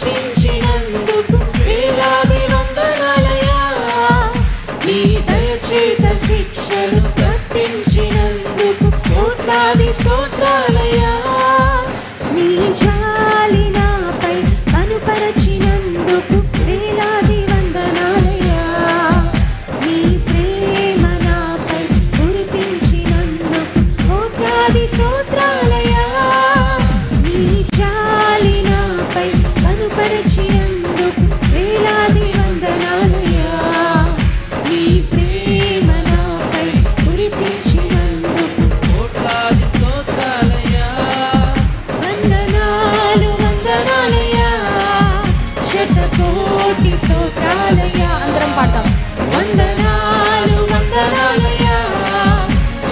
she's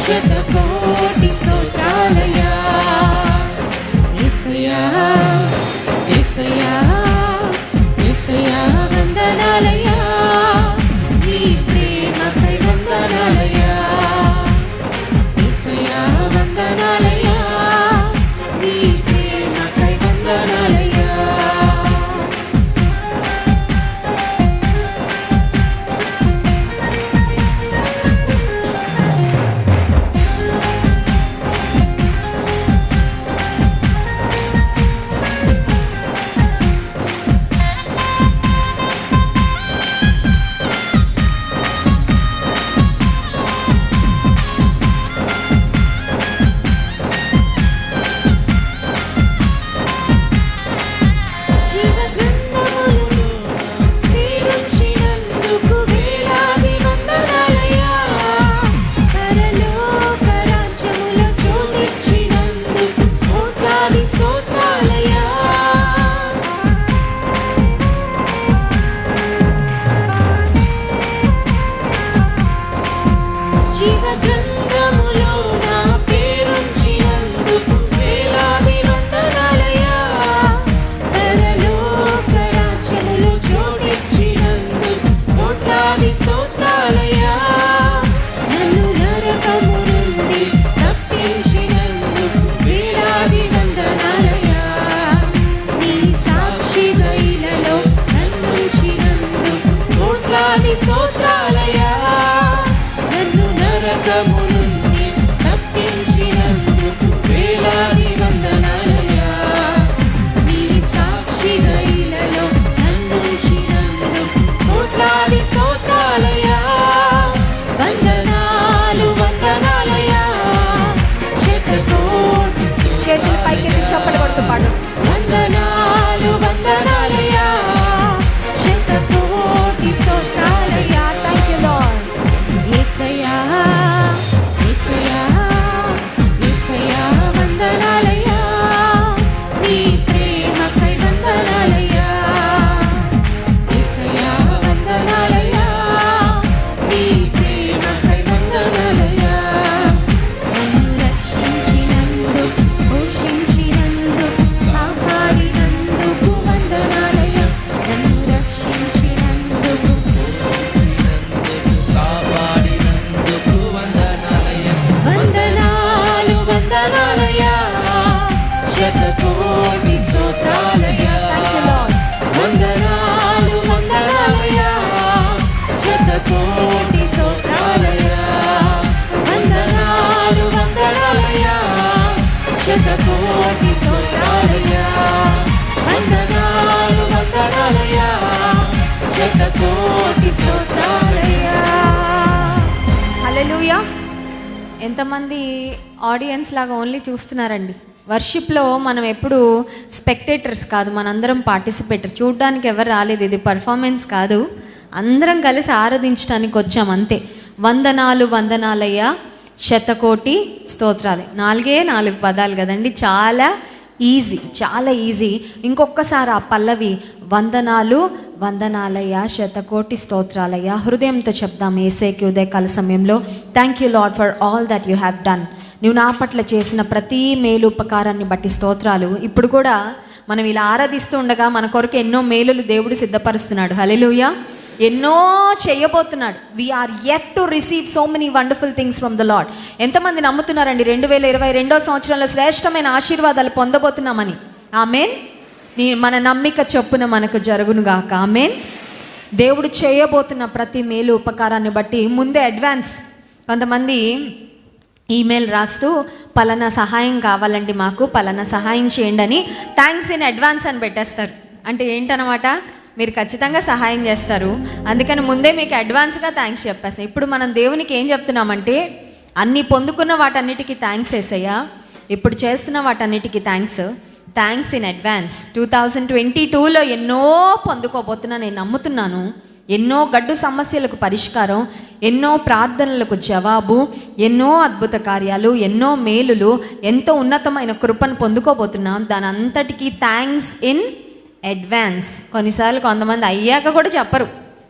శతకోటి స్తోత్రాలయ్యా. యేసయ్యా యేసయ్యా యేసయ్యా వందనాలయ్యా. నీ ప్రేమపై వందనాలయ్యా యేసయ్యా వందనాలయ్యా. నీ ప్రేమకై వందనాలయ్యా శతకోటి వందనాలు వందనాలయ్యా శతకోటి స్తోత్రాలయ్యా. హల్లెలూయా. ఎంతమంది ఆడియన్స్ లాగా ఓన్లీ చూస్తున్నారండి. వర్షిప్లో మనం ఎప్పుడు స్పెక్టేటర్స్ కాదు మనందరం పార్టిసిపేటర్. చూడడానికి ఎవరు రాలేదు ఇది పర్ఫార్మెన్స్ కాదు. అందరం కలిసి ఆరాధించడానికి వచ్చాం అంతే. వందనాలు వందనాలయ్యా శతకోటి స్తోత్రాలు. నాలుగే నాలుగు పదాలు కదండి చాలా ఈజీ చాలా ఈజీ ఇంకొకసారి ఆ పల్లవి వందనాలు వందనాలయ్యా శతకోటి స్తోత్రాలయ్యా. హృదయంతో చెప్దాం ఏసేకి ఉదయకాల సమయంలో. Thank you Lord for all that you have done నువ్వు నా పట్ల చేసిన ప్రతి మేలు ఉపకారాన్ని బట్టి స్తోత్రాలు. ఇప్పుడు కూడా మనం ఇలా ఆరాధిస్తూ ఉండగా మన కొరకు ఎన్నో మేలులు దేవుడు సిద్ధపరుస్తున్నాడు. హలెలుయా ఎన్నో చేయబోతున్నాడు. We are yet to receive so many wonderful things from the Lord ఎంతమంది నమ్ముతున్నారండి? రెండు వేల ఇరవై రెండో సంవత్సరంలో శ్రేష్టమైన ఆశీర్వాదాలు పొందబోతున్నామని. ఆమెన్ నీ మన నమ్మిక చొప్పున మనకు జరుగునుగాక ఆమెన్ దేవుడు చేయబోతున్న ప్రతి మేలు ఉపకారాన్ని బట్టి ముందే అడ్వాన్స్ కొంతమంది ఈమెయిల్ రాస్తూ పలానా సహాయం కావాలండి మాకు పలానా సహాయం చేయండి అని థ్యాంక్స్ ఇన్ అడ్వాన్స్ అని పెట్టేస్తారు. అంటే ఏంటనమాట? మీరు ఖచ్చితంగా సహాయం చేస్తారు. అందుకని ముందే మీకు అడ్వాన్స్గా థ్యాంక్స్ చెప్పేస్తాను ఇప్పుడు మనం దేవునికి ఏం చెప్తున్నామంటే అన్ని పొందుకున్న వాటన్నిటికీ థ్యాంక్స్ వేసయ్యా ఇప్పుడు చేస్తున్న వాటన్నిటికీ thanks thanks in advance two thousand twenty టూలో ఎన్నో పొందుకోబోతున్నా నేను నమ్ముతున్నాను. ఎన్నో గడ్డు సమస్యలకు పరిష్కారం ఎన్నో ప్రార్థనలకు జవాబు ఎన్నో అద్భుత కార్యాలు ఎన్నో మేలులు ఎంతో ఉన్నతమైన కృపను పొందుకోబోతున్నాం. దాని అంతటికీ థ్యాంక్స్ ఇన్ అడ్వాన్స్ కొన్నిసార్లు కొంతమంది అయ్యాక కూడా చెప్పరు.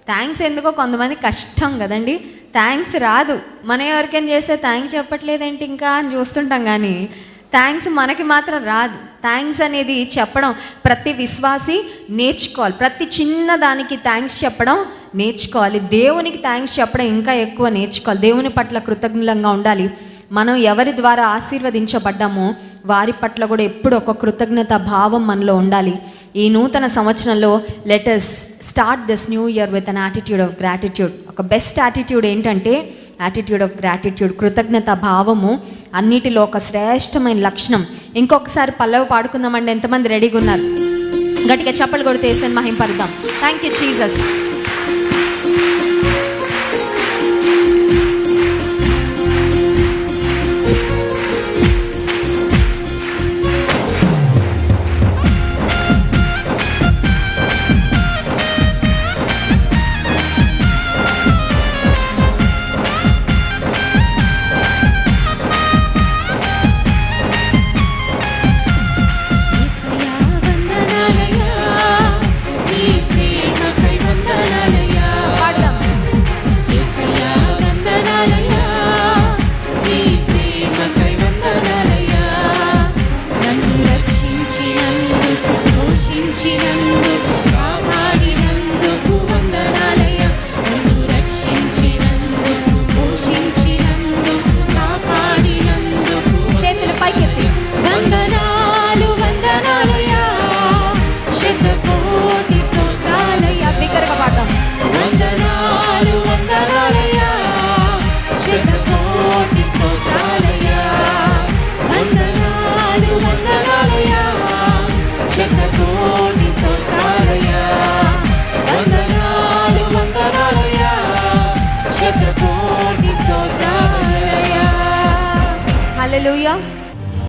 థ్యాంక్స్ ఎందుకో కొంతమంది కష్టం కదండి. థ్యాంక్స్ రాదు. మన ఎవరికైనా చేస్తే థ్యాంక్స్ చెప్పట్లేదేంటి ఇంకా అని చూస్తుంటాం కానీ థ్యాంక్స్ మనకి మాత్రం రాదు. థ్యాంక్స్ అనేది చెప్పడం ప్రతి విశ్వాసి నేర్చుకోవాలి. ప్రతి చిన్న దానికి థ్యాంక్స్ చెప్పడం నేర్చుకోవాలి. దేవునికి థ్యాంక్స్ చెప్పడం ఇంకా ఎక్కువ నేర్చుకోవాలి. దేవుని పట్ల కృతజ్ఞంగా ఉండాలి. మనం ఎవరి ద్వారా ఆశీర్వదించబడ్డామో వారి పట్ల కూడా ఎప్పుడు ఒక కృతజ్ఞత భావం మనలో ఉండాలి. ఈ నూతన సంవత్సరంలో let us start this new year with an attitude of gratitude ఒక బెస్ట్ యాటిట్యూడ్ ఏంటంటే యాటిట్యూడ్ ఆఫ్ గ్రాటిట్యూడ్ కృతజ్ఞత భావము అన్నిటిలో ఒక శ్రేష్టమైన లక్షణం. ఇంకొకసారి పల్లవి పాడుకుందామండి ఎంతమంది రెడీగా ఉన్నారు? గట్టిగా చెప్పలు కొడితే వేసాను మహింపరుద్దాం. థ్యాంక్ యూ చీజస్ శతకోటి స్తోత్రాలయ్యా హల్లెలూయా